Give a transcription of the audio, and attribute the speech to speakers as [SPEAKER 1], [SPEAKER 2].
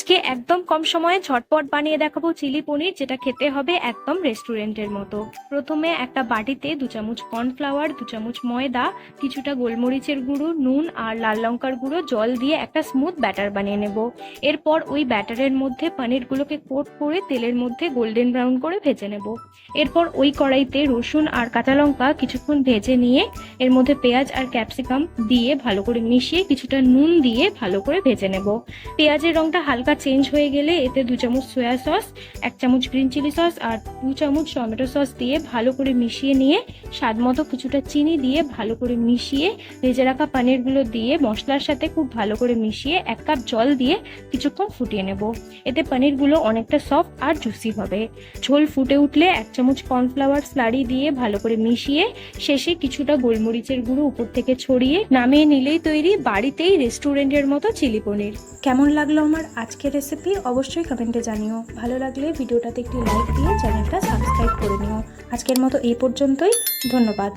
[SPEAKER 1] আজকে একদম কম সময়ে ঝটপট বানিয়ে দেখাবো চিলি পনির, যেটা খেতে হবে একদম রেস্টুরেন্টের মতো। প্রথমে একটা বাটিতে দু চামচ কর্নফ্লাওয়ার, দু চামচ ময়দা, কিছুটা গোলমরিচের গুঁড়ো, নুন আর লাল লঙ্কার গুঁড়ো, জল দিয়ে একটা স্মুথ ব্যাটার বানিয়ে নেব। এরপর ওই ব্যাটারের মধ্যে পনিরগুলোকে কোট করে তেলের মধ্যে গোল্ডেন ব্রাউন করে ভেজে নেব। এরপর ওই কড়াইতে রসুন আর কাঁচা লঙ্কা কিছুক্ষণ ভেজে নিয়ে এর মধ্যে পেঁয়াজ আর ক্যাপসিকাম দিয়ে ভালো করে মিশিয়ে কিছুটা নুন দিয়ে ভালো করে ভেজে নেব। পেঁয়াজের রংটা হালকা চেঞ্জ হয়ে গেলে এতে দু চামচ সয়া সস এক চামচ গ্রিন চিলি সস আর দু চামচ টমেটো সস দিয়ে ভালো করে মিশিয়ে নিয়ে স্বাদ মতো কিছুটা চিনি দিয়ে ভালো করে মিশিয়ে ভেজে রাখা পনিরগুলো দিয়ে মশলার সাথে খুব ভালো করে মিশিয়ে এক কাপ জল দিয়ে কিছুক্ষণ ফুটিয়ে নেব। এতে পনিরগুলো অনেকটা সফট আর জুসি হবে। ঝোল ফুটে উঠলে এক চামচ কর্নফ্লাওয়ার স্লারি দিয়ে ভালো করে মিশিয়ে শেষে কিছুটা গোলমরিচের গুঁড়ো উপর থেকে ছড়িয়ে নামিয়ে নিলেই তৈরি বাড়িতেই রেস্টুরেন্টের মতো চিলি পনির।
[SPEAKER 2] কেমন লাগল আমার আজকের রেসিপি অবশ্যই কমেন্টে জানিও। ভালো লাগলে ভিডিওটাতে একটি লাইক দিয়ে চ্যানেলটা সাবস্ক্রাইব করে নিও। আজকের মতো এই পর্যন্তই। ধন্যবাদ।